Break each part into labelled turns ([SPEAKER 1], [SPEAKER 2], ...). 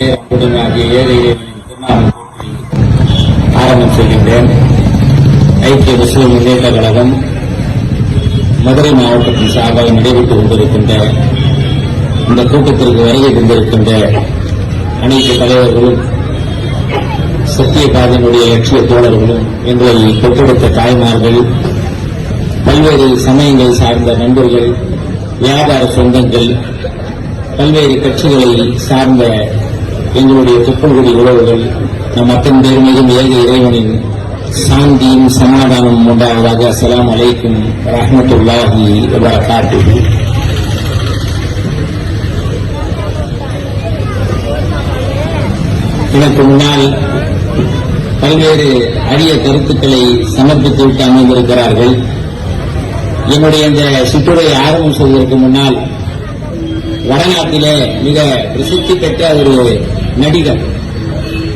[SPEAKER 1] ஆகிய ஏழை இறைவனின் திருநாமம் போற்றி ஆரம்பம் செய்கின்றேன் ஐக்கிய முஸ்லிம் முன்னேற்ற கழகம் மதுரை மாவட்டத்தின் சார்பாக நடைபெற்றுக் கொண்டிருக்கின்ற இந்த கூட்டத்திற்கு வருகை தந்திருக்கின்ற அனைத்து தலைவர்களும் சத்தியபாதனுடைய லட்சிய தோழர்களும் எங்களை பெற்றெடுத்த தாய்மார்கள் பல்வேறு சமயங்கள் சார்ந்த நண்பர்கள் வியாபார சொந்தங்கள் பல்வேறு கட்சிகளை சார்ந்த எங்களுடைய துப்புங்குடி உறவுகள் நம் அத்தன் பேர் மீதும் ஏக இறைவனின் சாந்தியும் சமாதானம் உண்டாவதாக அஸ்லாம் அலைக்கும் ரஹமத்துல்லாஹி காட்டு எனக்கு முன்னால் பல்வேறு அரிய கருத்துக்களை சமர்ப்பித்து விட்டு அமைந்திருக்கிறார்கள். என்னுடைய இந்த சுற்றுரை ஆரம்பம் செய்வதற்கு முன்னால் வடநாட்டிலே மிக பிரசித்தி பெற்ற ஒரு நடிகர்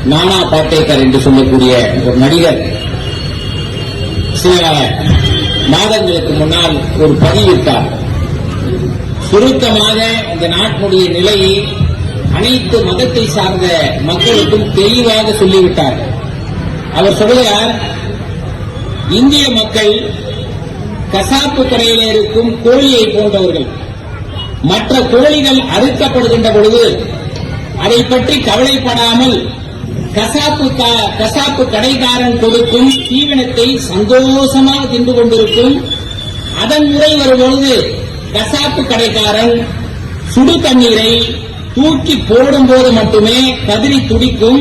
[SPEAKER 1] நானா பாட்டேக்கர் என்று சொல்லக்கூடிய ஒரு நடிகர். சில மாதங்களுக்கு முன்னால் ஒரு பதிவிட்டார். சுருக்கமாக இந்த நாட்டினுடைய நிலையை அனைத்து மதத்தை சார்ந்த மக்களுக்கும் தெளிவாக சொல்லிவிட்டார். அவர் சொல்கிறார் இந்திய மக்கள் கசாப்பு கடையில் இருக்கும் கோழியை போன்றவர்கள். மற்ற கோழிகள் அறுக்கப்படுகின்ற பொழுது அதை பற்றி கவலைப்படாமல் கசாப்பு கசாப்பு கடைக்காரன் கொடுக்கும் தீவனத்தை சந்தோஷமாக தின்று கொண்டிருக்கும் அதன் முறை வரும்பொழுது கசாப்பு கடைக்காரன் சுடு தண்ணீரை தூக்கி போடும்போது மட்டுமே கதறி துடிக்கும்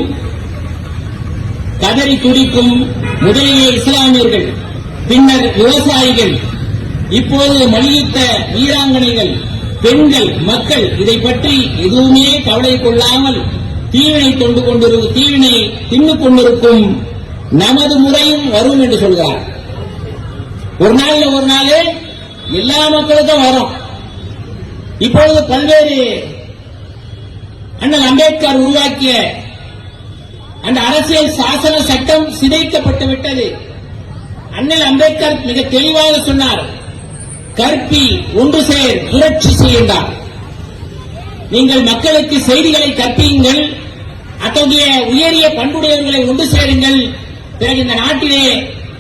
[SPEAKER 1] கதறி துடிக்கும் முதலிலே இஸ்லாமியர்கள் பின்னர் விவசாயிகள் இப்போது மல்யுத்த வீராங்கனைகள் பெண்கள் மக்கள் இதை பற்றி எதுவுமே கவலை கொள்ளாமல் தீவினை தொண்டு கொண்டிருக்கும் தீவினை தின்னு கொண்டிருக்கும் நமது முறையும் வரும் என்று சொல்கிறார். ஒரு நாள்ல ஒரு நாள் எல்லா மக்களுக்கும் வரும். இப்பொழுது பல்வேறு அண்ணல் அம்பேத்கர் உருவாக்கிய அந்த அரசியல் சாசன சட்டம் சிதைக்கப்பட்டு விட்டது. அண்ணல் அம்பேத்கர் மிக தெளிவாக சொன்னார் கற்பி ஒன்று சேர் புரட்சி செய்யுங்கள் நீங்கள் மக்களுக்கு செய்திகளை கற்பியுங்கள். அத்தகைய உயரிய பண்புடையவர்களை ஒன்று சேருங்கள். பிறகு இந்த நாட்டிலே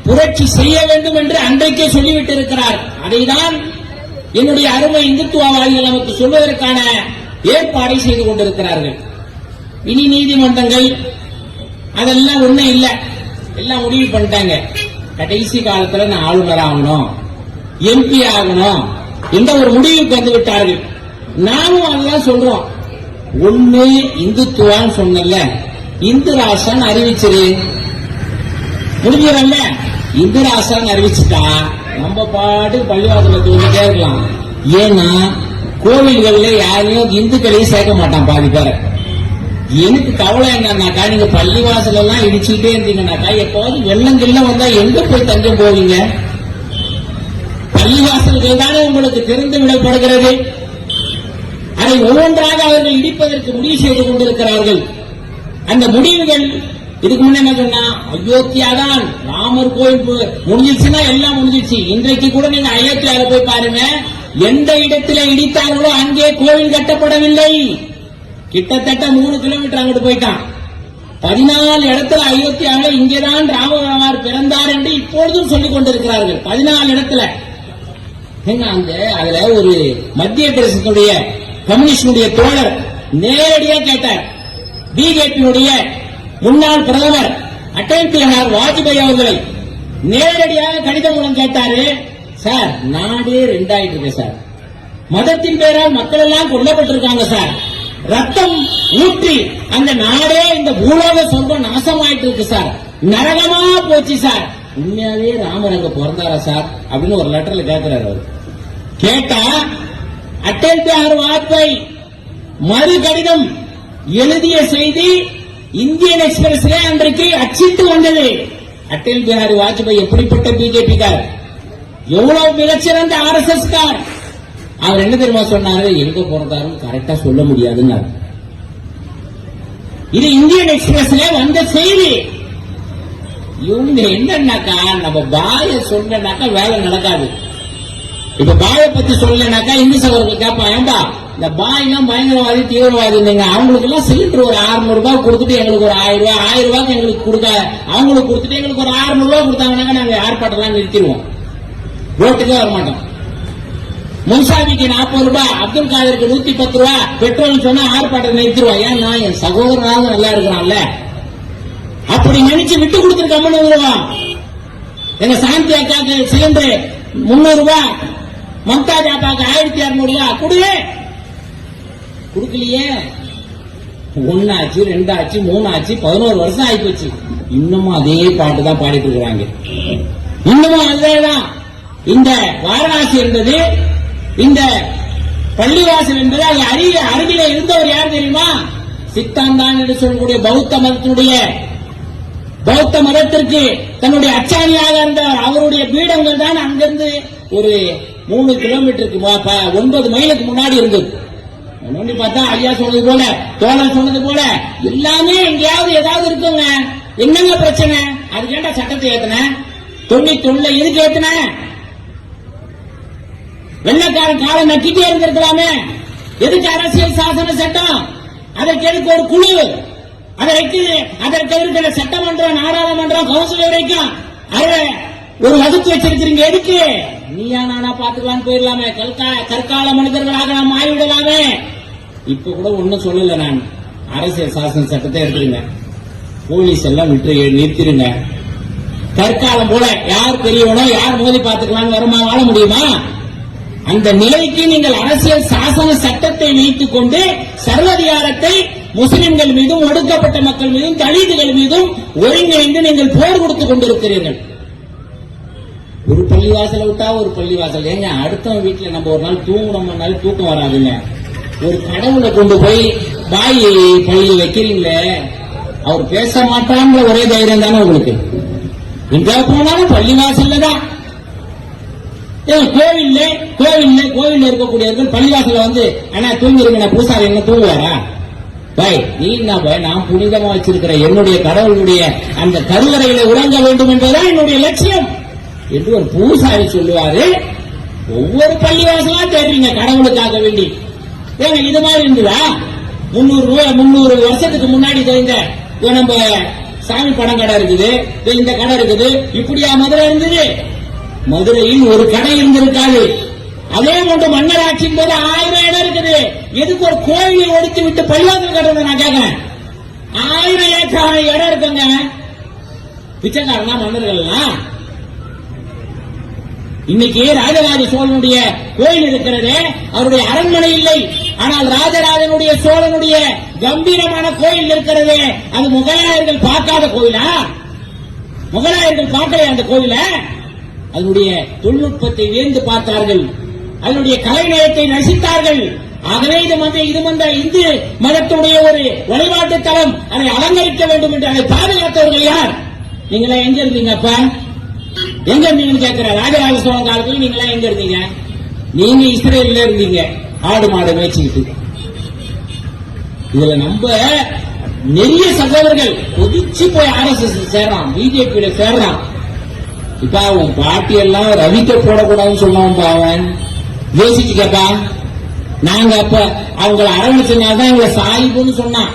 [SPEAKER 1] புரட்சி செய்ய வேண்டும் என்று அன்றைக்கே சொல்லிவிட்டு இருக்கிறார் அதைதான் என்னுடைய அருமை இந்துத்துவவாதிகள் நமக்கு சொல்வதற்கான ஏற்பாடை செய்து கொண்டிருக்கிறார்கள். இனி நீதிமன்றங்கள் அதெல்லாம் ஒண்ணும் இல்லை. எல்லாம் முடிவு பண்ணிட்டாங்க. கடைசி காலத்துல நான் ஆளுநர் ஆகணும் எம்பி ஆகணும். என்ற ஒரு முடிவுக்கு வந்து விட்டார்கள்? நாமும் அதுதான் சொல்றோம். ஒண்ணு இந்துத்துவான்னு சொன்னல இந்துராசன் அறிவிச்சிரு முடிஞ்சிடல இந்துராசன் அறிவிச்சுட்டா நம்ம பாட்டு பள்ளிவாசல தூங்கிட்டே இருக்கலாம். ஏன்னா கோவில்கள்ல யாரையும் இந்துக்களையும் சேர்க்க மாட்டான் பாதி பேரை எனக்கு கவலை என்னன்னாக்கா நீங்க பள்ளிவாசல் எல்லாம் இடிச்சுக்கிட்டே இருந்தீங்கன்னாக்கா எப்போது வெள்ளம் வந்தா எங்க போய் தஞ்சம் போவீங்க? பள்ளிவாசல்கள் தானே உங்களுக்கு திறந்து விடப்படுகிறது? அதை ஒவ்வொன்றாக அவர்கள் இடிப்பதற்கு முடிவு செய்து கொண்டிருக்கிறார்கள். அந்த முடிவுகள் இதுக்கு முன்ன என்ன சொன்னா அயோத்தியா தான் ராமர் கோயில் பு- முடிஞ்சிருச்சுன்னா எல்லாம் முடிஞ்சிருச்சு. இன்றைக்கு கூட நீங்க அயோத்தியால போய் பாருங்க எந்த இடத்துல இடித்தார்களோ அங்கே கோவில் கட்டப்படவில்லை. கிட்டத்தட்ட மூணு கிலோமீட்டர் அங்கிட்டு போயிட்டான். பதினாலு இடத்துல அயோத்தியாவில் இங்கேதான் ராமபகவார் பிறந்தார் என்று இப்பொழுதும் சொல்லிக் கொண்டிருக்கிறார்கள். பதினாலு இடத்துல. ஏங்க அந்த அதுல ஒரு மத்திய பிரதேசத்துடைய கம்யூனிஸ்டுடைய தோழர் நேரடியா கேட்டார். பிஜேபியினுடைய முன்னாள் பிரதமர் அட்டல் பிஹார் வாஜ்பாய் அவர்களை நேரடியாக கடிதம் மூலம் கேட்டாரு. சார் நாடே ரெண்டாயிட்டு இருக்கு சார். மதத்தின் பேரால் மக்கள் எல்லாம் கொல்லப்பட்டிருக்காங்க சார். ரத்தம் ஊற்றி அந்த நாடே இந்த பூலோக சொர்க்கம் நாசமாயிட்டு இருக்கு சார். நரகமா போச்சு சார். உண்மையாவே ராமர் அங்க பிறந்தாரா சார்? அப்படின்னு ஒரு லெட்டர்ல கேட்கிறாரு அவர். கேட்டா அட்டல் பிஹார் வாஜ்பாய் மறு கடிதம் எழுதிய செய்தி இந்தியன் எக்ஸ்பிரஸ்ல அன்றைக்கு அச்சிட்டு வந்தது. அட்டல் பிஹாரி வாஜ்பாய்? எப்படிப்பட்ட பிஜேபி கார். எவ்வளவு மிகச்சிறந்த ஆர் எஸ் எஸ் கார். அவர் என்ன தெரியுமா சொன்னாரு? எங்க பிறந்தாரும் கரெக்டா சொல்ல முடியாதுன்னாரு. இது இந்தியன் எக்ஸ்பிரஸ்ல வந்த செய்தி. இவங்க என்னன்னாக்கா நம்ம பாய சொன்னனாக்கா வேலை நடக்காது. இப்ப பாய பத்தி சொல்லனாக்கா இந்து சகோதரர்கள் கேட்பான் ஏன்பா இந்த பாய்லாம் பயங்கரவாதி தீவிரவாதி இல்லைங்க. அவங்களுக்கு எல்லாம் சிலிண்டர் ஒரு 600 ரூபாய் கொடுத்துட்டு எங்களுக்கு ஒரு ஆயிரம் ரூபாய் ஆயிரம் ரூபாய்க்கு எங்களுக்கு கொடுக்க அவங்களுக்கு கொடுத்துட்டு எங்களுக்கு ஒரு 600 ரூபாய் கொடுத்தாங்கன்னா நாங்க ஆர்ப்பாட்டம்லாம் நிறுத்திடுவோம். ஓட்டுக்கே வர மாட்டோம் முன்சாமிக்கு நாற்பது ரூபாய் அப்துல் காதருக்கு நூத்தி பத்து ரூபாய் பெட்ரோல் சொன்னா ஆர்ப்பாட்டம் நிறுத்திடுவோம். ஏன்னா என் சகோதரனாவது நல்லா இருக்கிறான்ல. அப்படி நினைச்சு விட்டு கொடுத்துட்டு கம்மன் வருவான் எங்க சாந்தி அக்காக்கு சிலிண்டர் முன்னூறு ரூபாய் மம்தாஜ் அப்பாக்கு ஆயிரத்தி அறுநூறு ரூபாய் கொடுங்க கொடுக்கலையே. ஒன்னாச்சு ரெண்டாச்சு மூணாச்சு பதினோரு வருஷம் ஆயிப்போச்சு. இன்னமும் அதே பாட்டு தான் பாடிட்டு இருக்கிறாங்க. இன்னமும் அதேதான். இந்த வாரணாசி என்பது இந்த பள்ளிவாசல் என்பது அது அருகில் அருகிலே இருந்தவர் யார் தெரியுமா? சித்தாந்தான் என்று சொல்லக்கூடிய பௌத்த மதத்தினுடைய பௌத்த மதத்திற்கு தன்னுடைய அச்சாணியாக இருந்த அவருடைய பீடங்கள் தான் அங்கிருந்து ஒரு மூணு கிலோமீட்டருக்கு ஒன்பது மைலுக்கு முன்னாடி இருந்தது. நோண்டி பார்த்தா ஐயா சொன்னது போல தோழர் சொன்னது போல எல்லாமே எங்கேயாவது ஏதாவது இருக்குங்க. என்னங்க பிரச்சனை? அது ஏன்டா சட்டத்தை ஏத்தன? தொண்ணூத்தி ஒண்ணுல எதுக்கு ஏத்தன? வெள்ளக்காரன் காலை நக்கிட்டே இருந்திருக்கலாமே. எதுக்கு அரசியல் சாசன சட்டம்? அதற்கு எதுக்கு ஒரு குழு? அதை வைக்குது அதற்கு இருக்கிற சட்டமன்றம் நாடாளுமன்றம் கவுன்சில் வரைக்கும் அதை ஒரு வகுத்து வச்சிருக்கிறீங்க. எதுக்கு? நீயா நானா பாத்துக்கலாம்னு போயிடலாமே. கற்கா கற்கால மனிதர்களாக நாம் ஆய்விடலாமே இப்ப கூட ஒன்னும் சொல்லல நான். அரசியல் சாசன சட்டத்தை எடுத்துருங்க. போலீஸ் எல்லாம் விட்டு நிறுத்திடுங்க தற்காலம் போல யார் பெரியவனோ யார் மோதி பார்த்துக்கலாம் வருமா வாழ முடியுமா? அந்த நிலைக்கு நீங்கள் அரசியல் சாசன சட்டத்தை வைத்துக் கொண்டு சர்வதிகாரத்தை முஸ்லிம்கள் மீதும் ஒடுக்கப்பட்ட மக்கள் மீதும் தலிதுகள் மீதும் ஒருங்கிணைந்து நீங்கள் போர் கொடுத்துக் கொண்டிருக்கிறீர்கள். ஒரு பள்ளிவாசலை விட்டா ஒரு பள்ளிவாசல் ஏங்க அடுத்தவன் வீட்டுல நம்ம ஒரு நாள் தூங்கணும்னாலும் தூக்கம் வராதுங்க. ஒரு கடவுளை கொண்டு போய் பாய் பள்ளி வைக்கிறீங்களே அவர் பேச மாட்டான்ற ஒரே தைரியம் தானே உங்களுக்கு? எங்க போனாலும் பள்ளிவாசல்ல தான். கோவில்ல கோவில்ல கோவில்ல இருக்கக்கூடியவர்கள் பள்ளிவாசல்ல வந்து அண்ணா தூங்கிருங்க பூசாரி என்ன தூங்குவாரா? பை நீ என்ன நான் புனிதமா வச்சிருக்கிற என்னுடைய கடவுளுடைய அந்த கருவறையில உறங்க வேண்டும் என்பதுதான் என்னுடைய லட்சியம். என்று ஒரு பூசாரி சொல்லுவாரு. ஒவ்வொரு பள்ளிவாசலா தேடுறீங்க கடவுளுக்காக வேண்டி. ஏங்க இது மாதிரி இருந்ததா? முன்னூறு ரூபாய் முன்னூறு வருஷத்துக்கு முன்னாடி தெரிந்த நம்ம சாமி படம் கடை இருக்குது இந்த கடை இருக்குது இப்படியா மதுரை இருந்தது? மதுரையில் ஒரு கடை இருந்திருக்காது. அதே போன்று மன்னர் ஆட்சியின் போது ஆயிரம் இடம் இருக்குது. எதுக்கு ஒரு கோயிலை ஒடித்து விட்டு பள்ளிவாசல் கட்டுறது நான் கேட்கிறேன். ஆயிரம் ஏக்கர் இடம் இருக்குங்க. பிச்சைக்காரனா மன்னர்கள்லாம் இன்னைக்கு ராஜராஜ சோழனுடைய கோயில் இருக்கிறதே அவருடைய அரண்மனை இல்லை. ஆனால் ராஜராஜனுடைய சோழனுடைய கம்பீரமான கோயில் இருக்கிறதே அது முகலாயர்கள் பார்க்காத கோயிலா? முகலாயர்கள் பார்க்கலையா அந்த கோயில? அதனுடைய தொழில்நுட்பத்தை வேந்து பார்த்தார்கள். அதனுடைய கலைநயத்தை நசித்தார்கள். ஆகவே இது மத இது வந்த இந்து மதத்துடைய ஒரு வழிபாட்டு தளம் அதை அலங்கரிக்க வேண்டும் என்று அதை பாதுகாத்தவர்கள் யார்? நீங்களா எங்க இருந்தீங்க அப்ப எங்க இருந்தீங்கன்னு கேட்கிற ராஜராஜ சோழன் காலத்துல நீங்களா எங்க இருந்தீங்க? நீங்க இஸ்ரேல்ல இருந்தீங்க. ஆடு மாடு மேய்ச்சிக்கிட்டு. இதுல நம்ம நிறைய சகோதரர்கள் கொதிச்சு போய் ஆர்எஸ்எஸ் சேர்றான் பிஜேபியில சேர்றான். இப்ப அவன் பாட்டி எல்லாம் ரவிக்க போடக்கூடாதுன்னு சொன்னான் அவன். யோசிச்சு கேப்பா நாங்க அப்ப அவங்கள அரவணைச்சனால்தான் எங்களை சாயிபுன்னு சொன்னான்.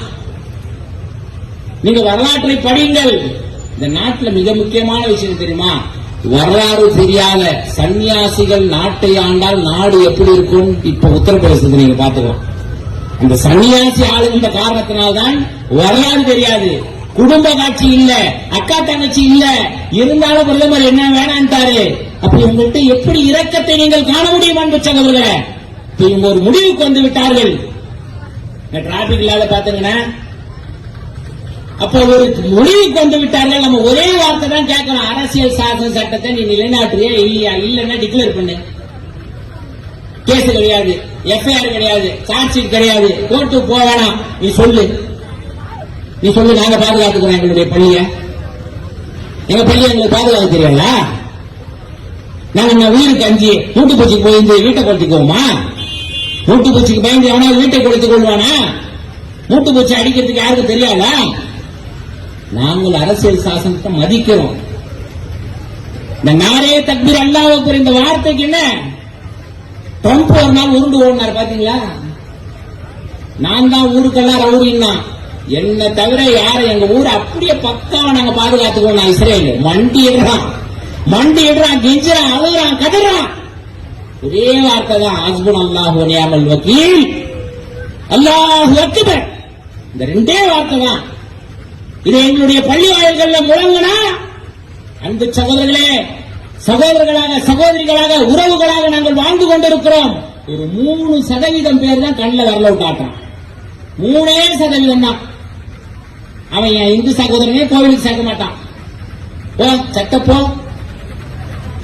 [SPEAKER 1] நீங்க வரலாற்றை படியுங்கள். இந்த நாட்டுல மிக முக்கியமான விஷயம் தெரியுமா? வரலாறு தெரியாத சன்னியாசிகள் நாட்டை ஆண்டால் நாடு எப்படி இருக்கும்? இப்ப உத்தரப்பிரதேசத்தை நீங்க பாத்துக்கலாம் இந்த சன்னியாசி ஆளுகின்ற காரணத்தினால்தான் வரலாறு தெரியாது. குடும்ப காட்சி இல்ல அக்கா தங்கச்சி இல்ல. இருந்தாலும் பிரதமர் என்ன வேணான்ட்டாரு. அப்ப இவங்கள்ட்ட எப்படி இரக்கத்தை நீங்கள் காண முடியும் அன்பு சகோதரர்களே? இவங்க ஒரு முடிவுக்கு வந்து விட்டார்கள். டிராபிக் இல்லாத பாத்தீங்கன்னா அப்ப ஒரு முடிவுக்கு வந்து விட்டார்கள். நம்ம ஒரே வார்த்தை தான் கேட்கணும். அரசியல் சாசன சட்டத்தை நீ நிலைநாட்டுறியா இல்லையா? இல்லைன்னா டிக்ளேர் பண்ணு. கேஸ் கிடையாது. எஃப்ஐஆர் கிடையாது. சார்ஜ் ஷீட் கிடையாது. கோர்ட்டு போக வேணாம். நீ சொல்லு. நீ சொல்லு நாங்க பாதுகாத்துக்கிறோம் எங்களுடைய பள்ளிய. எங்க பள்ளிய எங்களுக்கு பாதுகாக்க தெரியல நாங்க என்ன உயிருக்கு அஞ்சு மூட்டு பூச்சிக்கு போய் இந்த வீட்டை கொடுத்துக்குவோமா? மூட்டு பூச்சிக்கு பயந்து எவனாவது வீட்டை கொடுத்துக் கொள்வானா? மூட்டு பூச்சி அடிக்கிறதுக்கு யாருக்கும் தெரியாதா? நாங்கள் அரசியல் சாசனத்தை மதிக்கிறோம். இந்த நாரே தக்பீர் அல்லாவுக்கு இந்த வார்த்தைக்கு என்ன? ட்ரம்ப் ஒரு நாள் உருண்டு ஓடினார் பாத்தீங்களா? நான் தான் ஊருக்கெல்லாம் ரவுடின்னா. என்ன தவிர யாரும் எங்க ஊர் அப்படியே பக்காவா நாங்க பாதுகாத்துக்கோம் நான் இஸ்ரேல் மண்டி தான் மண்டிடுறான் கெஞ்சுறான் அழுகுறான் கதறான். ஒரே வார்த்தை தான் ஹஸ்பன் அல்லாஹு நியாமல் வக்கீல். அல்லாஹு அக்பர். இந்த ரெண்டே வார்த்தை தான் இது எங்களுடைய பள்ளி வாயில்கள்ல முழங்குனா அன்பு சகோதரர்களே சகோதரர்களாக சகோதரிகளாக உறவுகளாக நாங்கள் வாழ்ந்து கொண்டிருக்கிறோம். ஒரு மூணு சதவீதம் பேர் தான் கண்ணில் வரல காட்டுறான் மூணே சதவீதம் தான். அவன் என் இந்து சகோதரனே கோவிலுக்கு சேர்க்க மாட்டான். போ சட்டப்போ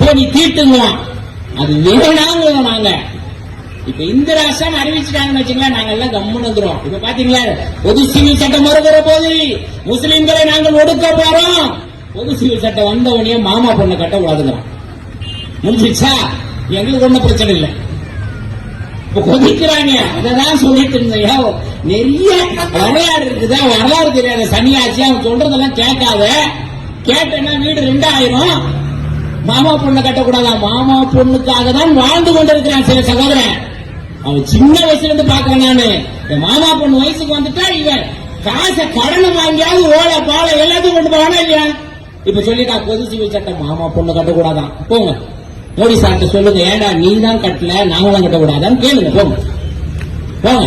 [SPEAKER 1] போ நீ தீட்டுங்களாம் அது வேணாங்கிறோம் நாங்க. இப்ப இந்த ராஷ்டிரம் அறிவிச்சுட்டாங்கன்னு வச்சுங்களேன் நாங்க எல்லாம் கம்முன்னு வந்துரும் இப்ப பாத்தீங்களா பொது சிவில் சட்டம் வருகிற போது முஸ்லிம்களை நாங்கள் ஒடுக்க போறோம். பொது சிவில் சட்டம் வந்த உடனே மாமா பொண்ணை கட்ட கூடாதுங்கிறான். முடிஞ்சிச்சா எங்களுக்கு ஒன்னும் பிரச்சனை இல்லை. இப்ப கொதிக்கிறாங்க. அதான் சொல்லிட்டு இருந்தேன். நிறைய வரலாறு இருக்குதா? வரலாறு தெரியாத. சனியாச்சு அவன் சொல்றதெல்லாம் கேட்காத. கேட்டேன்னா வீடு ரெண்டாயிரம். மாமா பொண்ணை கட்டக்கூடாதா? மாமா பொண்ணுக்காக தான் வாழ்ந்து கொண்டிருக்கிறான் சில சகோதரன் அவன் சின்ன வயசுல இருந்து பாக்குறேன் நானு. என் மாமா பொண்ணு வயசுக்கு வந்துட்டா இவன் காசை கடனை வாங்கியாவது ஓலை பாலை எல்லாத்தையும் கொண்டு போவானா இல்லையா? இப்ப சொல்லிட்டா பொது சிவில் சட்டம் மாமா பொண்ணு கட்டக்கூடாதான் போங்க. மோடி சார்ட்ட சொல்லுங்க. ஏடா நீ தான் கட்டல நாங்களும் கட்டக்கூடாதான்னு கேளுங்க போங்க. போங்க.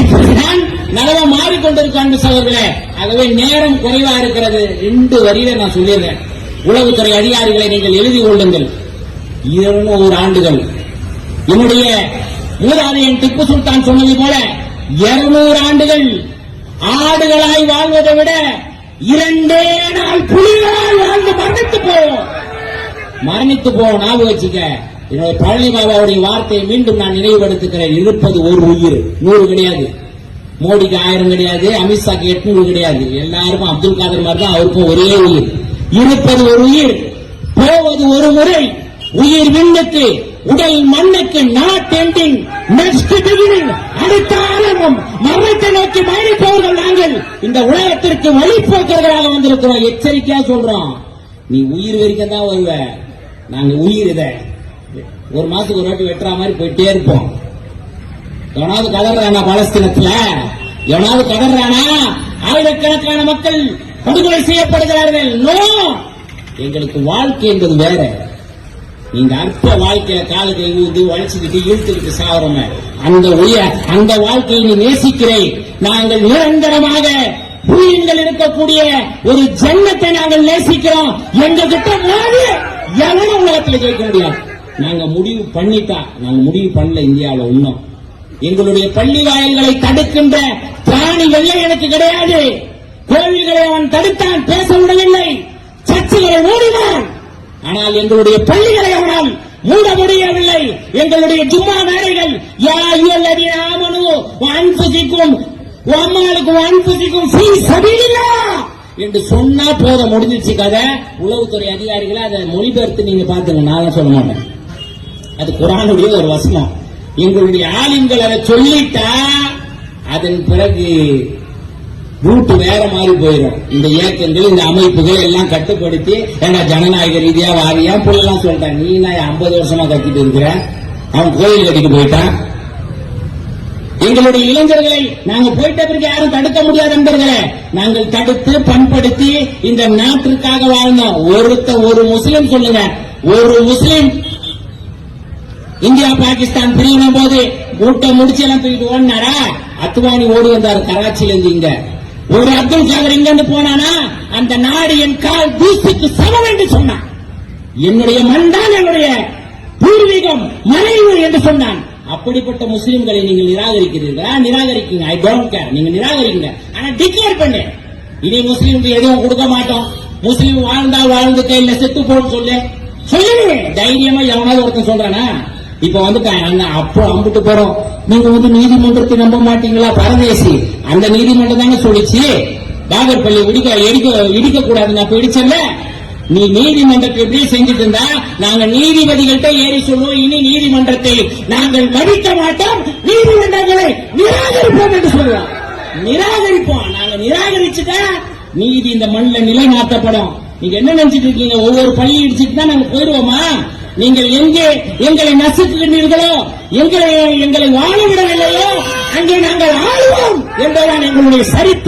[SPEAKER 1] இப்படிதான் நிலவை மாறிக்கொண்டிருக்காங்க சகோதரர்களே. ஆகவே நேரம் குறைவா இருக்கிறது. ரெண்டு வரியில நான் சொல்லிடுறேன். உளவுத்துறை அதிகாரிகளை நீங்கள் எழுதி கொள்ளுங்கள். இருநூறு ஆண்டுகள். என்னுடைய மூதாதையன் திப்பு சுல்தான் சொன்னது போல இருநூறு ஆண்டுகள் ஆடுகளாய் வாழ்வதை விட இரண்டே நாள் புலிகளாய் வாழ்ந்து மரணித்து போவோம். மரணித்து போவோம் ஞாபகம் வச்சுக்க. என்னுடைய பழனி பாபாவுடைய வார்த்தையை மீண்டும் நான் நினைவுபடுத்துகிறேன். இருப்பது ஒரு உயிர் நூறு கிடையாது. மோடிக்கு ஆயிரம் கிடையாது அமித்ஷாக்கு எட்நூறு கிடையாது. எல்லாருக்கும் அப்துல் காதர் மாதிரி தான் அவருக்கும் ஒரே உயிர். இருப்பது ஒரு உயிர் போவது ஒரு முறை. உயிர் விண்ணுக்கு உடல் மண்ணுக்கு நாட் எண்டிங் நெக்ஸ்ட் பிகினிங் அடுத்த ஆரம்பம். மரணத்தை நோக்கி பயணிப்பவர்கள் நாங்கள் இந்த உலகத்திற்கு வழிபோக்கர்களாக வந்திருக்கிறோம். எச்சரிக்கையா சொல்றோம். நீ உயிர் வரைக்கும் தான் வருவ. நாங்க உயிர் இத. ஒரு மாசத்துக்கு ஒரு வாட்டி வெட்டுற மாதிரி போயிட்டே இருப்போம். எவனாவது கதறானா பாலஸ்தீனத்துல? எவனாவது கதறானா? ஆயிரக்கணக்கான மக்கள் படுகொலை செய்யப்படுகிறார்கள். நோ! எங்களுக்கு வாழ்க்கை என்பது வேற. நீங்க அற்ப வாழ்க்கையில கால கை ஊந்து வளைச்சுக்கிட்டு இழுத்துக்கிட்டு சாவறோமே. அந்த உய அந்த வாழ்க்கையை நீ நேசிக்கிறேன். நாங்கள் நிரந்தரமாக பூயங்கள் இருக்கக்கூடிய ஒரு ஜன்னத்தை நாங்கள் நேசிக்கிறோம். எங்க கிட்ட மோதி எவனும் உலகத்தில் கேட்க முடியாது. நாங்க முடிவு பண்ணிட்டா நாங்க முடிவு பண்ணல இந்தியாவில் இன்னும். எங்களுடைய பள்ளி வாயில்களை தடுக்கின்ற பிராணி வெள்ளை எனக்கு கிடையாது. கோவில்களை அவன் தடுத்தான் பேச விடவில்லை. சர்ச்சுகளை மூடினான். ஆனால் எங்களுடைய பள்ளிகளை அவனால் மூட முடியவில்லை. எங்களுடைய ஜும்மா மேடைகள் யா ஆமனு அன்புசிக்கும் அம்மாளுக்கு அன்புசிக்கும் ஃபீ சபீலில்லா என்று சொன்னா போத முடிஞ்சிருச்சு கதை. உளவுத்துறை அதிகாரிகளை அதை மொழிபெயர்த்து நீங்க பாத்துங்க நான் சொல்ல மாட்டேன். அது குரானுடைய ஒரு வசனம். எங்களுடைய ஆலிம்கள் அதை சொல்லிட்டா அதன் பிறகு ரூட் வேற மாதிரி போயிடும் இந்த இயக்கங்கள் இந்த அமைப்புகள் எல்லாம் கட்டுப்படுத்தி ஏன்னா ஜனநாயக ரீதியா வாரியா புள்ளலாம் சொல்லிட்டான் நீ நான் ஐம்பது வருஷமா கட்டிட்டு இருக்கிற? அவன் கோயில் கட்டிட்டு போயிட்டான். எங்களுடைய இளைஞர்களை நாங்க போயிட்ட பிறகு யாரும் தடுக்க முடியாது நண்பர்களே. நாங்கள் தடுத்து பண்படுத்தி இந்த நாட்டிற்காக வாழ்ந்தோம் ஒருத்த ஒரு முஸ்லிம் சொல்லுங்க. ஒரு முஸ்லிம். இந்தியா பாகிஸ்தான் பிரியும் போது மூட்டை முடிச்சு எல்லாம் தூக்கிட்டு ஓடினாரா? அத்வானி ஓடி வந்தாரு கராச்சியில இருந்து இங்க. ஒரு அப்துல் காதர் இங்கிருந்து போனானா அந்த நாடு என் கால் தூசிக்கு சமம் என்று சொன்னான். என்னுடைய மண் தான் என்னுடைய பூர்வீகம் மறைவு என்று சொன்னான். அப்படிப்பட்ட முஸ்லிம்களை நீங்கள் நிராகரிக்கிறீர்களா? நிராகரிக்கீங்க ஐ டோன்ட் கேர் நீங்க நிராகரிக்கீங்க. ஆனா டிக்ளேர் பண்ணு. இனி முஸ்லீமுக்கு எதுவும் கொடுக்க மாட்டோம். முஸ்லீம் வாழ்ந்தா வாழ்ந்து கையில செத்து போன்னு சொல்லு. சொல்லுங்க தைரியமா எவனாவது ஒருத்தன் சொல்றானா? இப்ப வந்து அங்க அப்போ அம்பிட்டு போறோம். நீங்க வந்து நீதிமன்றத்தை நம்ப மாட்டீங்களா? பரதேசி. அந்த நீதிமன்றம் தானே சொல்லிச்சு. பாகர்பள்ளி இடிக்க இடிக்க இடிக்க கூடாது நான் இடிச்சல நீ நீதிமன்றத்தை எப்படி செஞ்சுட்டு இருந்தா நாங்க நீதிபதிகள்கிட்ட ஏறி சொல்லுவோம் இனி நீதிமன்றத்தை நாங்கள் மதிக்க மாட்டோம். நீதிமன்றங்களை நிராகரிப்போம் என்று சொல்லுவோம் நிராகரிப்போம். நாங்க நிராகரிச்சுட்டா நீதி இந்த மண்ணில் நிலைநாட்டப்படும். நீங்க என்ன நினைச்சிட்டு இருக்கீங்க? ஒவ்வொரு பள்ளி இடிச்சிட்டு தான் நாங்க போயிடுவோமா? நீங்கள் எங்கே எங்களை நசுக்குகின்றீர்களோ எங்களை எங்களை வாழ விடவில்லையோ அங்கே நாங்கள் ஆளுவோம் என்பதுதான் எங்களுடைய சரித்திரம்.